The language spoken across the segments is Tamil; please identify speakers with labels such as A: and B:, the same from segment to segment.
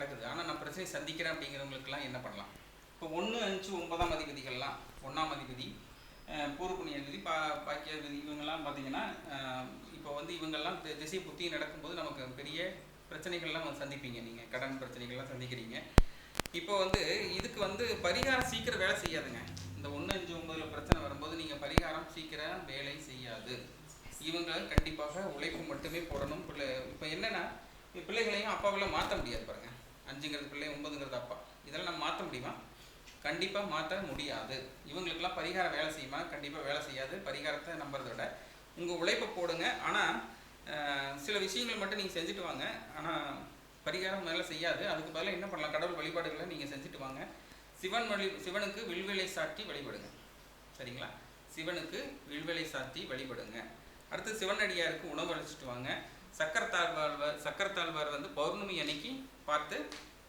A: நடக்குது. ஆனால் நான் பிரச்சனை சந்திக்கிறேன் அப்படிங்கிறவங்களுக்குலாம் என்ன பண்ணலாம்? இப்போ ஒன்று அஞ்சு ஒன்பதாம் அதிபதிகள்லாம் ஒன்றாம் அதிபதி அஹ், பூர்வ அதிபதி பா பாக்கிய இவங்கெல்லாம் பார்த்தீங்கன்னா இப்போ வந்து இவங்கெல்லாம் தி- திசை புத்தி நடக்கும்போது நமக்கு பெரிய பிரச்சனைகள்லாம் வந்து சந்திப்பீங்க நீங்கள் கடன் பிரச்சனைகள்லாம் சந்திக்கிறீங்க. இப்போ வந்து இதுக்கு வந்து பரிகாரம் சீக்கிரம் வேலை செய்யாதுங்க. இந்த ஒன்று அஞ்சு ஒம்பதில் பிரச்சனை வரும்போது நீங்கள் பரிகாரம் சீக்கிரம் வேலை செய்யாது. இவங்க கண்டிப்பாக உழைப்பு மட்டுமே போடணும். பிள்ளை இப்போ என்னென்னா பிள்ளைகளையும் அப்பாவெல்லாம் மாற்ற முடியாது பாருங்கள் அஞ்சுங்கிறது பிள்ளை ஒன்பதுங்கிறது அப்பா. இதெல்லாம் நம்ம மாற்ற முடியுமா? கண்டிப்பாக மாற்ற முடியாது. இவங்களுக்கெல்லாம் பரிகாரம் வேலை செய்யுமா? கண்டிப்பாக வேலை செய்யாது. பரிகாரத்தை நம்புறதை விட. உங்கள் உழைப்பை போடுங்க. ஆனால் சில விஷயங்கள் மட்டும் நீங்கள் செஞ்சுட்டு வாங்க. ஆனால் பரிகாரம் வேலை செய்யாது. அதுக்கு பதிலாக என்ன பண்ணலாம்? கடவுள் வழிபாடுகளை நீங்கள் செஞ்சுட்டு வாங்க. சிவன் வழி சிவனுக்கு வில்விலை சாட்டி வழிபடுங்க. சரிங்களா? சிவனுக்கு வில்விலை சாத்தி வழிபடுங்க. அடுத்து சிவனடியாருக்கு உணவு அழைச்சிட்டு வாங்க. சக்கரத்தாழ்வார் சக்கரத்தாழ்வார் பௌர்ணமி அன்னைக்கு பார்த்து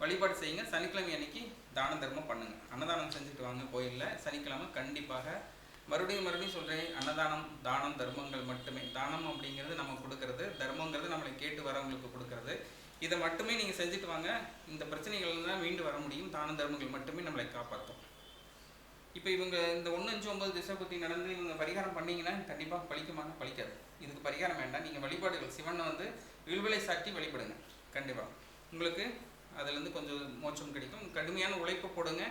A: வழிபாடு செய்யுங்க. சனிக்கிழமை அன்னைக்கு தான தர்மம் பண்ணுங்க. அன்னதானம் செஞ்சுட்டு வாங்க கோயிலில். சனிக்கிழமை கண்டிப்பாக மறுபடியும் மறுபடியும் சொல்கிறேன் அன்னதானம் தானம் தர்மங்கள் மட்டுமே. தானம் அப்படிங்கிறது நம்ம கொடுக்கறது தர்மங்கிறது நம்மளை கேட்டு வரவங்களுக்கு கொடுக்கறது. இதை மட்டுமே நீங்கள் செஞ்சுட்டு வாங்க. இந்த பிரச்சனைகள் தான் மீண்டு வர முடியும். தான தர்மங்கள் மட்டுமே நம்மளை காப்பாற்றும். இப்போ இவங்க இந்த ஒன்று அஞ்சு ஒம்பது திசை பற்றி நடந்து இவங்க பரிகாரம் பண்ணிங்கன்னா கண்டிப்பாக பழிக்குமானா பழிக்காது. இதுக்கு பரிகாரம் வேண்டாம். நீங்கள் வழிபாடுகள் சிவனை வந்து வில்விலை சாட்டி வழிபடுங்க. கண்டிப்பாக உங்களுக்கு அதுலேருந்து கொஞ்சம் மோட்சம் கிடைக்கும். கடுமையான உழைப்பு போடுங்க.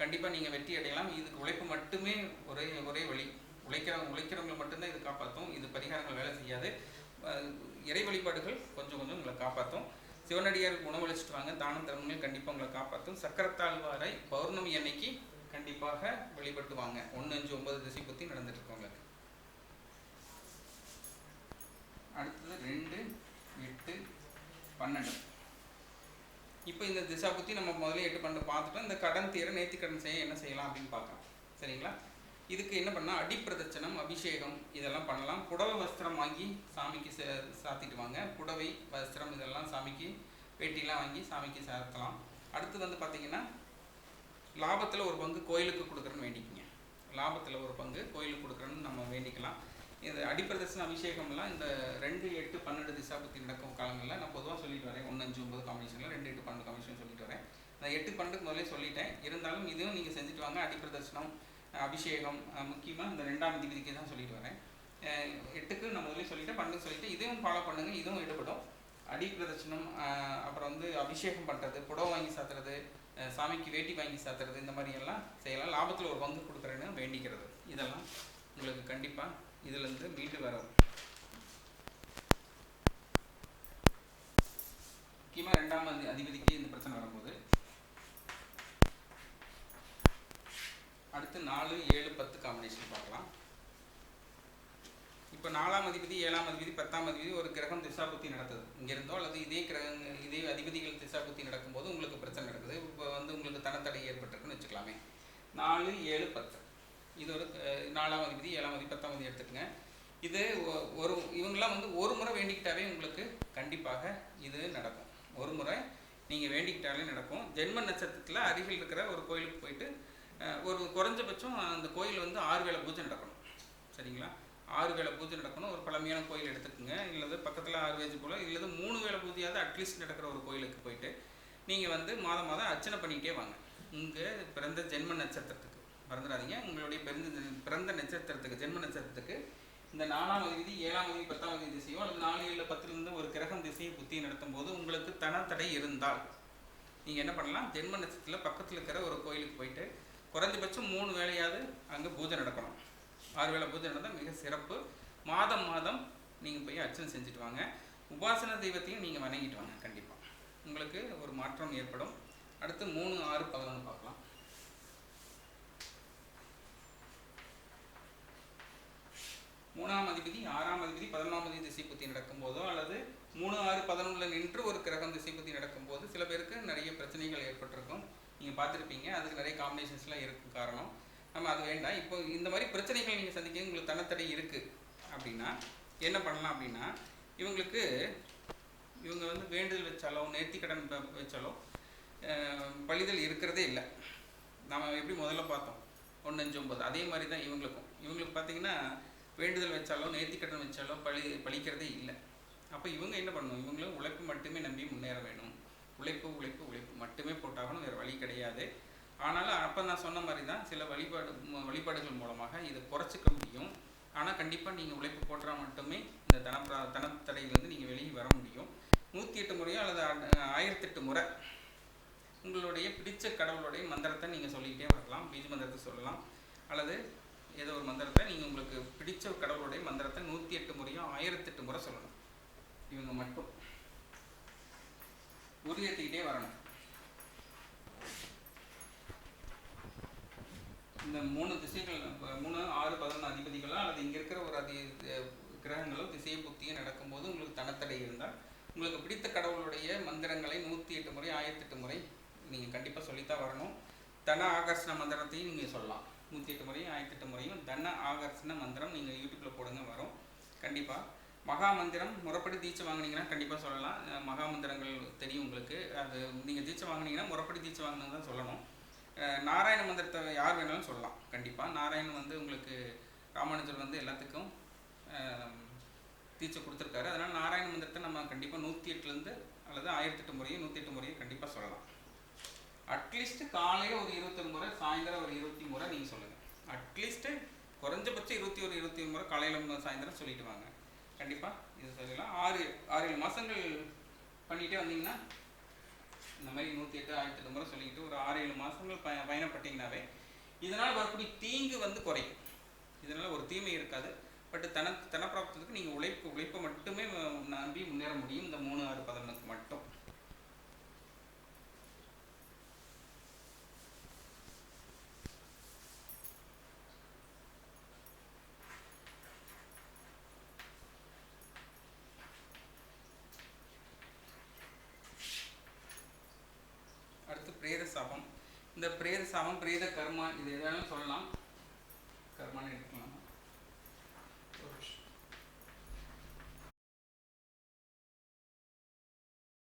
A: கண்டிப்பாக நீங்கள் வெற்றி அடையலாம். இதுக்கு உழைப்பு மட்டுமே ஒரே ஒரே வழி. உழைக்கிறவங்க உழைக்கிறவங்களை மட்டும்தான் இது காப்பாற்றும் இது பரிகாரங்கள் வேலை செய்யாது. இறை வழிபாடுகள் கொஞ்சம் கொஞ்சம் உங்களை காப்பாற்றும் சிவனடியாருக்கு உணவளிச்சிட்டு வாங்க. தானம் தர்மங்கள் கண்டிப்பாக உங்களை காப்பாற்றும் சக்கரத்தாழ்வாரை பௌர்ணமி அன்னைக்கு கண்டிப்பாக வழிபட்டு வாங்க. ஒன்று அஞ்சு ஒன்பது திசை பற்றி நடந்துட்டு இருக்கவங்க அடுத்தது ரெண்டு எட்டு பன்னெண்டு. இப்போ இந்த திசா பற்றி நம்ம முதல்ல எட்டு பன்னெண்டு பார்த்துட்டோம். இந்த கடன் தீர நேர்த்தி கடன் செய்ய என்ன செய்யலாம் அப்படின்னு பார்க்கலாம். சரிங்களா? இதுக்கு என்ன பண்ணால் அடிப்பிரதட்சணம் அபிஷேகம் இதெல்லாம் பண்ணலாம். புடவை வஸ்திரம் வாங்கி சாமிக்கு சாத்திட்டு வாங்க. புடவை வஸ்திரம் இதெல்லாம் சாமிக்கு வேட்டிலாம் வாங்கி சாமிக்கு சாத்தலாம். அடுத்து வந்து பார்த்தீங்கன்னா லாபத்தில் ஒரு பங்கு கோயிலுக்கு கொடுக்குறேன்னு வேண்டிக்கங்க. லாபத்தில் ஒரு பங்கு கோயிலுக்கு கொடுக்குறேன்னு நம்ம வேண்டிக்கலாம். இது அடிப்பிரதர்சன அபிஷேகம்லாம் இந்த ரெண்டு எட்டு பன்னெண்டு திசாபத்தி நடக்கும் காலங்களில் நான் பொதுவாக சொல்லிட்டு வரேன். ஒன்று அஞ்சு ஒன்பது காம்பினேஷனில் ரெண்டு எட்டு பன்னெண்டு காம்பினேஷன் சொல்லிட்டு வரேன். நான் எட்டு பன்னெண்டுக்கு முதல்ல சொல்லிட்டேன். இருந்தாலும் இதுவும் நீங்கள் செஞ்சுட்டு வாங்க. அடிப்பிரதர்சனம் அபிஷேகம் முக்கியமாக இந்த ரெண்டாம் திபதிக்கு தான் சொல்லிட்டு வரேன். எட்டுக்கு நான் முதலே சொல்லிட்டேன் பன்னெண்டு சொல்லிட்டு இதையும் ஃபாலோ பண்ணுங்க. இதுவும் ஈடுபடும். அடி பிரதட்சணம் அப்புறம் வந்து அபிஷேகம் பண்ணுறது புடவை வாங்கி சாத்துறது சாமிக்கு வேட்டி வாங்கி சாத்துறது இந்த மாதிரி எல்லாம் செய்யலாம். லாபத்தில் ஒரு பங்கு கொடுக்குறேன்னு வேண்டிக்கிறது. இதெல்லாம் உங்களுக்கு கண்டிப்பாக இதுலேருந்து மீண்டு வரும். முக்கியமாக ரெண்டாம் அதிபதிக்கு இந்த பிரச்சனை வரும்போது. அடுத்து நாலு ஏழு பத்து காம்பினேஷன் பார்க்கலாம். இப்போ நாலாம் அதிபதி ஏழாம் அதிபதி பத்தாம் அதிபதி ஒரு கிரகம் திசாபுத்தி நடத்துது இங்க இருந்தோ அல்லது இதே கிரகங்க இதே அதிபதிகள் திசாபுத்தி நடக்கும்போது உங்களுக்கு பிரச்சனை நடக்குது. இப்போ வந்து உங்களுக்கு தனத்தடை ஏற்பட்டிருக்குன்னு வச்சுக்கலாமே. நாலு ஏழு பத்து. இது ஒரு நாலாம் அதிபதி ஏழாம் அதிபதி பத்தாம் அதிபதி எடுத்துக்கங்க. இது ஒ- ஒரு இவங்கெல்லாம் வந்து ஒரு முறை வேண்டிக்கிட்டாவே உங்களுக்கு கண்டிப்பாக இது நடக்கும். ஒரு முறை நீங்கள் வேண்டிக்கிட்டாலே நடக்கும். ஜென்ம நட்சத்திரத்தில் அருகில் இருக்கிற ஒரு கோயிலுக்கு போயிட்டு ஒரு குறைஞ்சபட்சம் அந்த கோயில் வந்து ஆறு வேளை பூஜை நடக்கணும். சரிங்களா? ஆறு வேளை பூஜை நடக்கணும். ஒரு பழமையான கோயில் எடுத்துக்கோங்க. இல்லது பக்கத்தில் ஆறு வேஜ் போல் இல்லது மூணு வேளை பூஜையாவது அட்லீஸ்ட் நடக்கிற ஒரு கோயிலுக்கு போயிட்டு நீங்கள் வந்து மாதம் மாதம் அர்ச்சனை பண்ணிக்கிட்டே வாங்க. இங்கே பிறந்த ஜென்ம நட்சத்திரத்துக்கு. மறந்துடாதீங்க. உங்களுடைய பிறந்த பிறந்த நட்சத்திரத்துக்கு ஜென்ம நட்சத்திரத்துக்கு இந்த நாலாம் தேதி ஏழாம் தேதி பத்தாம் தேதி திசையோ அல்லது நாலு ஏழு பத்துலேருந்து ஒரு கிரகம் திசையை புத்தி நடத்தும் போது உங்களுக்கு தனத்தடை இருந்தால் நீங்கள் என்ன பண்ணலாம்? ஜென்ம நட்சத்திரத்தில் பக்கத்தில் இருக்கிற ஒரு கோயிலுக்கு போயிட்டு குறைஞ்சபட்சம் மூணு வேலையாவது அங்கே பூஜை நடக்கணும். ஆறு வேளை பூஜை நடந்தால் மிக சிறப்பு. மாதம் மாதம் நீங்கள் போய் அர்ச்சனை செஞ்சுட்டு வாங்க. உபாசன தெய்வத்தையும் நீங்கள் வணங்கிட்டு வாங்க கண்டிப்பாக உங்களுக்கு ஒரு மாற்றம் ஏற்படும். அடுத்து மூணு ஆறு பதினொன்று பார்க்கலாம். மூணாம் அதிபதி ஆறாம் அதிபதி பதினொன்றாம் அதிபதி திசை புத்தி நடக்கும்போதோ அல்லது மூணு ஆறு பதினொன்றில் நின்று ஒரு கிரகம் திசை புத்தி நடக்கும்போது சில பேருக்கு நிறைய பிரச்சனைகள் ஏற்பட்டிருக்கும். நீங்கள் பார்த்துருப்பீங்க. அதுக்கு நிறைய காம்பினேஷன்ஸ்லாம் இருக்கும் காரணம். நம்ம அது வேண்டாம். இப்போ இந்த மாதிரி பிரச்சனைகள் நீங்கள் சந்திக்க உங்களுக்கு தனத்தடை இருக்குது அப்படின்னா என்ன பண்ணலாம் அப்படின்னா இவங்களுக்கு இவங்க வந்து வேண்டுதல் வச்சாலோ நேர்த்தி கடன் வச்சாலோ பழிதல் இருக்கிறதே இல்லை. நம்ம எப்படி முதல்ல பார்த்தோம்? ஒன்று அஞ்சு ஒன்பது. அதே மாதிரி தான் இவங்களுக்கும். இவங்களுக்கு பார்த்தீங்கன்னா வேண்டுதல் வச்சாலும் நேர்த்திக்கடன் வச்சாலும் பழி பழிக்கிறதே இல்லை. அப்போ இவங்க என்ன பண்ணணும்? இவங்களும் உழைப்பு மட்டுமே நம்பி முன்னேற வேணும். உழைப்பு உழைப்பு உழைப்பு மட்டுமே போட்டாகணும் வேறு வழி கிடையாது. ஆனாலும் அப்போ நான் சொன்ன மாதிரி தான் சில வழிபாடு வழிபாடுகள் மூலமாக இதை குறைச்சிக்க முடியும். ஆனால் கண்டிப்பாக நீங்கள் உழைப்பு போட்டால் மட்டுமே இந்த தனப்பிரா தனத்தடையிலேருந்து நீங்கள் வெளியே வர முடியும். நூற்றி எட்டு முறையோ அல்லது ஆ- ஆயிரத்தெட்டு முறை உங்களுடைய பிடிச்ச கடவுளுடைய மந்திரத்தை நீங்கள் சொல்லிக்கிட்டே வரலாம். பீஜ மந்திரத்தை சொல்லலாம். அல்லது ஏதோ ஒரு மந்திரத்தை நீங்கள் உங்களுக்கு பிடிச்ச கடவுளுடைய மந்திரத்தை நூற்றி எட்டு முறையும் ஆயிரத்தெட்டு முறை சொல்லணும். இவங்க மட்டும். உறுதியேற்றிக்கிட்டே வரணும். இந்த மூணு திசைகள் மூணு ஆறு பதினொன்று அதிபதிகளோ அல்லது இங்கே இருக்கிற ஒரு அதி கிரகங்களோ திசையை புத்தியும் நடக்கும்போது உங்களுக்கு தனத்தடை இருந்தால் உங்களுக்கு பிடித்த கடவுளுடைய மந்திரங்களை நூற்றி எட்டு முறை ஆயிரத்தெட்டு முறை நீங்கள் கண்டிப்பாக சொல்லித்தான் வரணும். தன ஆகர்ஷண மந்திரத்தையும் நீங்கள் சொல்லலாம். நூற்றி எட்டு முறையும் ஆயிரத்தி எட்டு முறையும் தன ஆகர்ஷண மந்திரம் நீங்கள் யூடியூப்பில் போடுங்க வரும். கண்டிப்பாக மகா மந்திரம் முறைப்படி தீட்சை வாங்குனீங்கன்னா கண்டிப்பாக சொல்லலாம். மகா மந்திரங்கள் தெரியும் உங்களுக்கு. அது நீங்கள் தீட்சை வாங்கினீங்கன்னா முறைப்படி தீட்சை வாங்கினது தான் சொல்லணும். நாராயண மந்திரத்தை யார் வேணாலும் சொல்லலாம். கண்டிப்பாக நாராயணன் வந்து உங்களுக்கு ராமானுஜர் வந்து எல்லாத்துக்கும் தீட்சை கொடுத்துருக்காரு. அதனால் நாராயண மந்திரத்தை நம்ம கண்டிப்பாக நூற்றி எட்டுலேருந்து அல்லது ஆயிரத்தெட்டு முறையும் நூற்றி எட்டு முறையும் கண்டிப்பாக சொல்லலாம். அட்லீஸ்ட் காலையில் ஒரு இருபத்தொரு முறை சாயந்தரம் ஒரு இருபத்தி முறை நீங்கள் சொல்லுங்கள் அட்லீஸ்ட்டு குறைஞ்சபட்சம் இருபத்தி ஒரு இருபத்தி ஒரு முறை காலையில் சாயந்தரம் சொல்லிட்டு வாங்க. கண்டிப்பாக இது சொல்லலாம் ஆறு ஆறு ஏழு மாதங்கள் பண்ணிகிட்டே வந்தீங்கன்னா இந்த மாதிரி நூற்றி எட்டு ஆயிரத்தி எட்டு முறை சொல்லிக்கிட்டு ஒரு ஆறு ஏழு மாதங்கள் பய பயணப்பட்டீங்கன்னாவே இதனால் வரக்கூடிய தீங்கு வந்து குறையும். இதனால் ஒரு தீமை இருக்காது. பட் தன தனப்பிராப்தத்துக்கு நீங்கள் உழைப்பு உழைப்பை மட்டுமே நம்பி முன்னேற முடியும். இந்த மூணு ஆறு பதினொன்றுக்கு மட்டும் அடுத்து பிரேத சாபம் இந்த பிரேத சாபம் பிரேத கர்மா இது எதாலும் சொல்லலாம்? கர்மான்னு எடுக்கலாம்